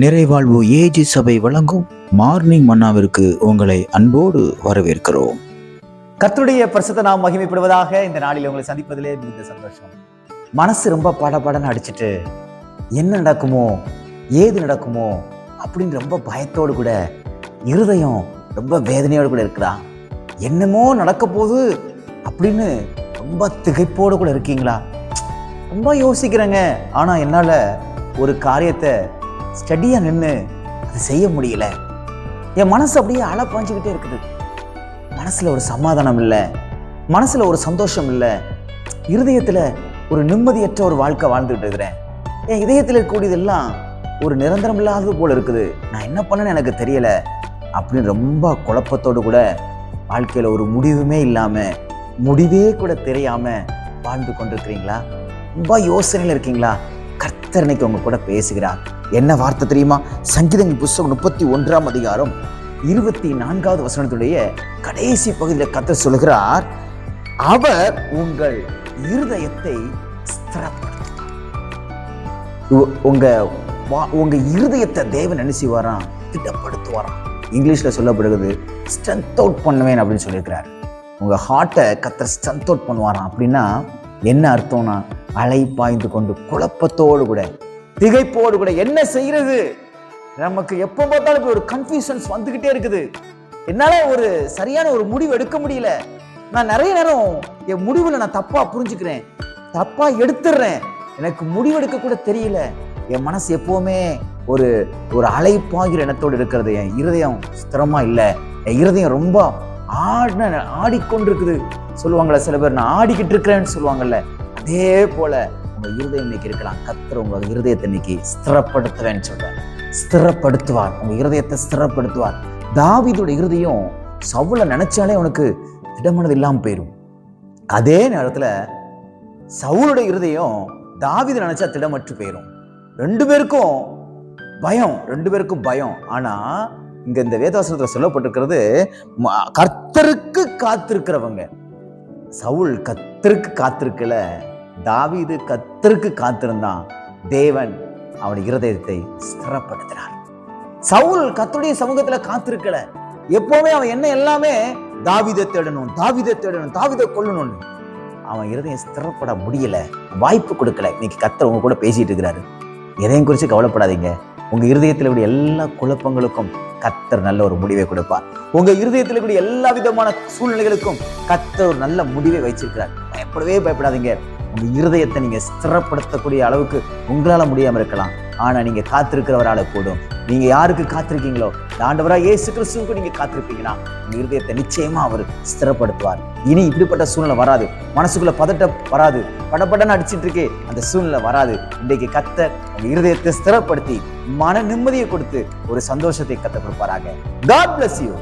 நிறைவாழ்வு AG சபை வழங்கும் morning மன்னாவிற்கு உங்களை அன்போடு வரவேற்கிறோம். கர்த்தருடைய பரிசுத்த நாம் மகிமைப்படுவதாக இந்த நாளில் உங்களை சந்திப்பதிலே மிகுந்த சந்தோஷம். மனசு ரொம்ப படபடன்னு அடிச்சிட்டு என்ன நடக்குமோ ஏது நடக்குமோ அப்படின்னு ரொம்ப பயத்தோடு கூட இருதயம் ரொம்ப வேதனையோடு கூட இருக்கிறான் என்னமோ நடக்க போகுது அப்படின்னு ரொம்ப திகைப்போடு கூட இருக்கீங்களா? ரொம்ப யோசிக்கிறேங்க. ஆனால் என்னால் ஒரு காரியத்தை ஸ்டடியாக நின்று அதை செய்ய முடியல. என் மனசு அப்படியே அலை பாஞ்சிக்கிட்டே இருக்குது. மனசில் ஒரு சமாதானம் இல்லை. மனசில் ஒரு சந்தோஷம் இல்லை. இருதயத்தில் ஒரு நிம்மதியற்ற ஒரு வாழ்க்கை வாழ்ந்துகிட்டு இருக்கிறேன். என் இதயத்தில் இருக்கக்கூடியதெல்லாம் ஒரு நிரந்தரம் இல்லாதது போல இருக்குது. நான் என்ன பண்ணேன்னு எனக்கு தெரியலை. அப்படின்னு ரொம்ப குழப்பத்தோடு கூட வாழ்க்கையில் ஒரு முடிவுமே இல்லாமல் முடிவே கூட தெரியாமல் வாழ்ந்து கொண்டிருக்கிறீங்களா? ரொம்ப யோசனையில் இருக்கீங்களா? கர்த்தர் இன்னைக்கு உங்க கூட பேசுகிறார். என்ன வார்த்தை தெரியுமா? சங்கீதங்கள் புஸ்தகம் முப்பத்தி ஒன்றாம் அதிகாரம் இருபத்தி நான்காவது வசனத்துடைய கடைசி பகுதியில் கத்த சொல்கிறார் அவர் உங்கள் இருதயத்தை ஸ்திரப்படுத்துவார். உங்க உங்க இருதயத்தை தேவன் என்ன செய்வாராம்? திட்டப்படுத்துவாராம். இங்கிலீஷ்ல சொல்லப்படுகிறது ஸ்ட்ரென்த் அவுட் பண்ணுவேன் அப்படின்னு சொல்லியிருக்கிறார். உங்க ஹார்ட்டை கத்தர் ஸ்ட்ரென்த் அவுட் பண்ணுவாராம் அப்படின்னா என்ன அர்த்தம்னா அலை பாய்ந்து கொண்டு குழப்பத்தோடு கூட திகைப்போடு கூட என்ன செய்யறது நமக்கு எப்போ பார்த்தாலும் இப்படி ஒரு கன்ஃபியூஷன்ஸ் வந்துகிட்டே இருக்குது. என்னால் ஒரு சரியான ஒரு முடிவு எடுக்க முடியல. நான் நிறைய நேரம் என் முடிவில் நான் தப்பாக புரிஞ்சுக்கிறேன். தப்பாக எடுத்துடுறேன் எனக்கு முடிவெடுக்க கூட தெரியல. என் மனசு எப்போவுமே ஒரு ஒரு அலைப்பாகிற எண்ணத்தோடு இருக்கிறது. என் இருதயம் ஸ்திரமாக இல்லை. என் இருதயம் ரொம்ப ஆடின ஆடிக்கொண்டிருக்குது. சொல்லுவாங்கல்ல சில பேர் நான் ஆடிக்கிட்டு இருக்கிறேன்னு சொல்லுவாங்கல்ல. அதே போல உங்க இருதயம் இன்னைக்கு இருக்கலாம். கத்தர் உங்க இருதயத்தை இன்னைக்கு ஸ்திரப்படுத்துவேன்னு சொல்றார். ஸ்திரப்படுத்துவார். உங்க இருதயத்தை ஸ்திரப்படுத்துவார். தாவிதோட இருதயம் சவுல நினைச்சாலே அவனுக்கு திடமனது இல்லாமல் போயிடும் அதே நேரத்துல சவுலோட இருதயம் தாவிதை நினைச்சா திடமற்று போயிடும் ரெண்டு பேருக்கும் பயம் ரெண்டு பேருக்கும் பயம். ஆனா இங்க இந்த வேதாசனத்தில் சொல்லப்பட்டிருக்கிறது ம- கர்த்தருக்கு காத்திருக்கிறவங்க. சவுல் கத்தருக்கு காத்திருக்கல. தாவீது கத்திற்கு காத்திருந்தான். தேவன் அவன் இருதயத்தை ஸ்திரப்படுத்தினார் சவுல் கத்துடைய சமூகத்துல காத்திருக்கல. எப்பவுமே அவன் என்ன எல்லாமே தாவீதை தேடணும் தாவீதை தேடணும் தாவீதை கொல்லணும்னு. அவன் இருதயம் ஸ்திரப்பட முடியல வாய்ப்பு கொடுக்கல. இன்னைக்கு கத்தர் உங்க கூட பேசிட்டு இருக்கிறாரு. எதையும் குறித்து கவலைப்படாதீங்க. உங்க இருதயத்தில் உடைய எல்லா குழப்பங்களுக்கும் கத்தர் நல்ல ஒரு முடிவை கொடுப்பார். உங்க இருதயத்தில் கூடிய எல்லா விதமான சூழ்நிலைகளுக்கும் கத்தர் ஒரு நல்ல முடிவை வச்சிருக்கிறார் பயப்படவே பயப்படாதீங்க. உங்கள் இருதயத்தை நீங்க ஸ்திரப்படுத்தக்கூடிய அளவுக்கு உங்களால முடியாம இருக்கலாம். ஆனா நீங்க காத்திருக்கிறவரால கூடும் நீங்க யாருக்கு காத்திருக்கீங்களோ? ஆண்டவராக ஏசு இயேசு கிறிஸ்துவுக்கு நீங்கள் காத்திருப்பீங்கன்னா உங்கள் இருதயத்தை நிச்சயமா அவர் ஸ்திரப்படுத்துவார். இனி இப்படிப்பட்ட சூழ்நிலை வராது. மனசுக்குள்ள பதட்டம் வராது. படபடன்னு அடிச்சிட்டு இருக்கே அந்த சூழ்நிலை வராது. இன்றைக்கு கத்த உங்கள் இருதயத்தை ஸ்திரப்படுத்தி மன நிம்மதியை கொடுத்து ஒரு சந்தோஷத்தை கத்த கொடுப்பாராக. God bless you